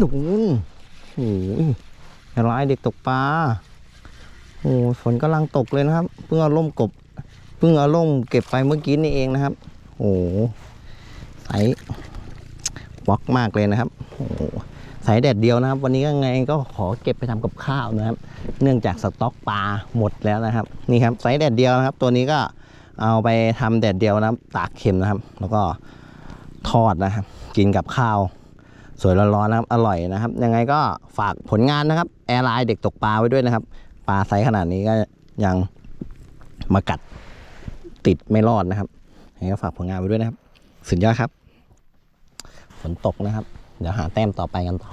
ดูโอ้ยอะไรเด็กตกปลา โอ้ฝนกำลังตกเลยนะครับ เพิ่งเอาล่มกบ เพิ่งเอาล่มเก็บไปเมื่อกี้นี่เองนะครับ โอ้โหใสวอกมากเลยนะครับ โอ้โหใสแดดเดียวนะครับ วันนี้ก็ไงก็ขอเก็บไปทำกับข้าวนะครับ เนื่องจากสต็อกปลาหมดแล้วนะครับ นี่ครับใสแดดเดียวนะครับ ตัวนี้ก็เอาไปทำแดดเดียวนะครับ ตากเค็มนะครับ แล้วก็ทอดนะครับ กินกับข้าว สวยร้อนๆนะครับ อร่อยนะครับ ยังไงก็ฝากผลงานนะครับแอร์ไลน์เด็กตกปลาไว้ด้วยนะครับ ปลาไซส์ขนาดนี้ก็ยังมากัดติดไม่รอดนะครับยังไงก็ฝากผลงานไว้ด้วยนะครับ สุดยอดครับ ฝนตกนะครับ เดี๋ยวหาแต้มต่อไปกันต่อ